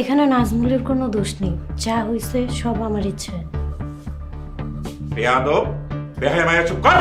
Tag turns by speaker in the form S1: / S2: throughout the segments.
S1: এখানে নাজমুলের কোনো দোষ নেই। যা হয়েছে সব আমার ইচ্ছে।
S2: বেয়াদব, বেহায় মায়া চুপ কর।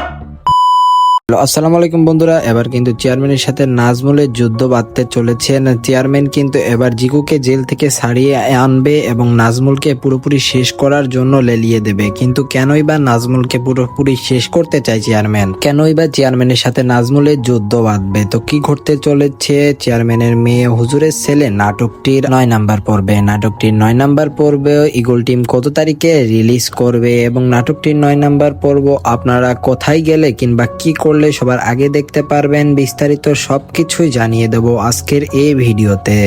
S3: আসসালামু আলাইকুম বন্ধুরা। এবার কিন্তু চেয়ারম্যানের সাথে নাজমুলের যুদ্ধ বাঁধতে চলেছেন। চেয়ারম্যান কিন্তু এবার জিকুকে জেল থেকে ছাড়িয়ে আনবে এবং নাজমুলকে পুরোপুরি শেষ করার জন্য লেলিয়ে দেবে। কিন্তু কেনই বা নাজমুলকে পুরোপুরি শেষ করতে চায় চেয়ারম্যান? কেনই বা চেয়ারম্যানের সাথে নাজমুলের যুদ্ধ বাঁধবে? তো কি ঘটতে চলেছে? চেয়ারম্যানের মেয়ে হুজুরের ছেলে নাটকটির নয় নাম্বার পর্বে। নাটকটির নয় নাম্বার পর্বে ইগল টিম কত তারিখে রিলিজ করবে এবং নাটকটির নয় নাম্বার পর্ব আপনারা কোথায় গেলে কিংবা কি করলে সবার আগে দেখতে পারবেন বিস্তারিত সবকিছুই জানিয়ে দেব আজকের এই ভিডিওতে।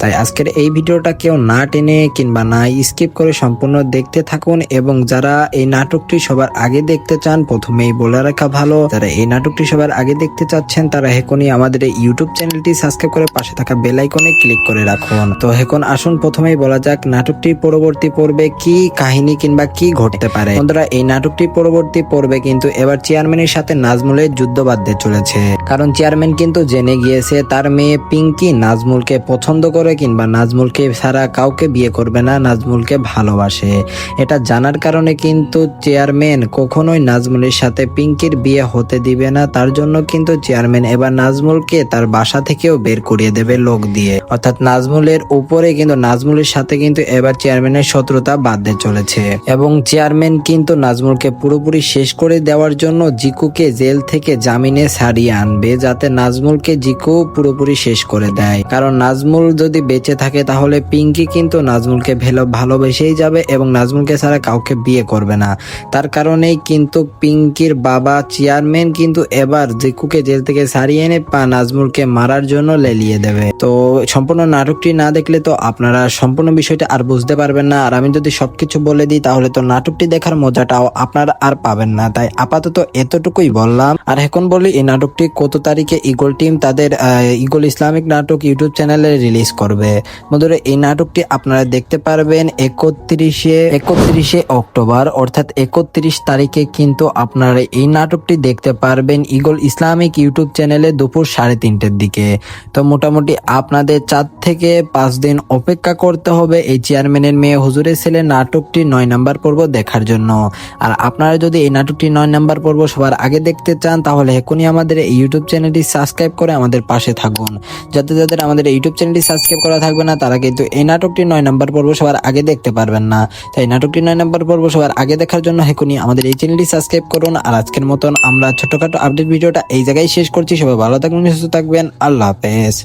S3: তাই আজকের এই ভিডিওটা কেউ না টেনে কিংবা না স্কিপ করে সম্পূর্ণ দেখতে থাকুন এবং যারা এই নাটকটি সবার আগে দেখতে চান, প্রথমেই বলে রাখা ভালো। যারা এই নাটকটি সবার আগে দেখতে চাচ্ছেন, তারা হেকনই আমাদের এই ইউটিউব চ্যানেলটি সাবস্ক্রাইব করে পাশে থাকা বেল আইকনে ক্লিক করে রাখুন। তো হেকন আসুন, প্রথমেই বলা যাক নাটকটির পরবর্তী পর্বে কি কাহিনী কিংবা কি ঘটতে পারে। বন্ধুরা, এই নাটকটির পরবর্তী পর্বে কিন্তু এবার চেয়ারম্যানের সাথে নাজমুলের যুদ্ধ বাঁধতে চলেছে। কারণ চেয়ারম্যান কিন্তু জেনে গিয়েছে, তার মেয়ে পিঙ্কি নাজমুলকে পছন্দ করে কিংবা নাজমুলকে ছাড়া কাউকে বিয়ে করবে না, নাজমুলকে ভালোবাসে। এটা জানার কারণে কিন্তু চেয়ারম্যান কখনোই নাজমুলের সাথে পিঙ্কির বিয়ে হতে দিবে না। তার জন্য কিন্তু চেয়ারম্যান এবার নাজমুলকে তার বাসা থেকেও বের করিয়ে দেবে লোক দিয়ে। অর্থাৎ নাজমুলের উপরে কিন্তু, নাজমুলের সাথে কিন্তু এবার চেয়ারম্যানের শত্রুতা বাঁধতে চলেছে। এবং চেয়ারম্যান কিন্তু নাজমুলকে পুরোপুরি শেষ করে দেওয়ার জন্য জিকুকে জেল থেকে জামিনে ছাড়িয়ে আনবে যাতে নাজমুলকে জিকু পুরোপুরি শেষ করে দেয়। কারণ নাজমুল যদি বেঁচে থাকে তাহলে পিঙ্কি কিন্তু নাজমুলকে ভেলো ভালোবেসেই যাবে এবং নাজমুলকে ছাড়া কাউকে বিয়ে করবে না। তার কারণেই কিন্তু পিঙ্কির বাবা চেয়ারম্যান কিন্তু এবার জিকুকে জেল থেকে ছাড়িয়ে এনে পা নাজমুলকে মারার জন্য লেলিয়ে দেবে। তো সম্পূর্ণ নাটকটি না দেখলে তো আপনারা সম্পূর্ণ বিষয়টা আর বুঝতে পারবেন না। আর আমি যদি সবকিছু বলে দিই তাহলে তো নাটকটি দেখার মজাটাও আপনারা আর পাবেন না। তাই আপাতত এতটুকুই বললাম। আর এখন বলি, এই নাটকটি কত তারিখে ইগল টিম তাদের ইগল ইসলামিক নাটক ইউটিউব চ্যানেলে রিলিজ করবে। বন্ধুরা, এই নাটকটি আপনারা দেখতে পারবেন একত্রিশে একত্রিশে অক্টোবর, অর্থাৎ একত্রিশ তারিখে কিন্তু আপনারা এই নাটকটি দেখতে পারবেন ইগল ইসলামিক ইউটিউব চ্যানেলে দুপুর সাড়ে তিনটের দিকে। তো মোটামুটি আপনাদের চার থেকে পাঁচ দিন অপেক্ষা করতে হবে এই চেয়ারম্যানের মেয়ে হুজুরের ছেলে নাটকটি নয় নাম্বার পর্ব দেখার জন্য। আর আপনারা যদি এই নাটকটি নয় নাম্বার পর্ব সবার আগে দেখতে চান তাহলে এখনই আমাদের এই ইউটিউব চ্যানেলটি সাবস্ক্রাইব করে আমাদের পাশে থাকুন। যাতে যাদের আমাদের ইউটিউব চ্যানেলটি সাবস্ক্রাইব করা থাকবে না, তারা কিন্তু এই নাটকটি নয় নম্বর পর্ব সবার আগে দেখতে পারবেন না। তাই নাটকটি নয় নম্বর পর্ব সবার আগে দেখার জন্য এখনই আমাদের এই চ্যানেলটি সাবস্ক্রাইব করুন। আর আজকের মতন আমরা ছোটখাটো আপডেট ভিডিওটা এই জায়গায় শেষ করছি। সবাই ভালো থাকবেন, সুস্থ থাকবেন। আল্লাহ হাফেজ।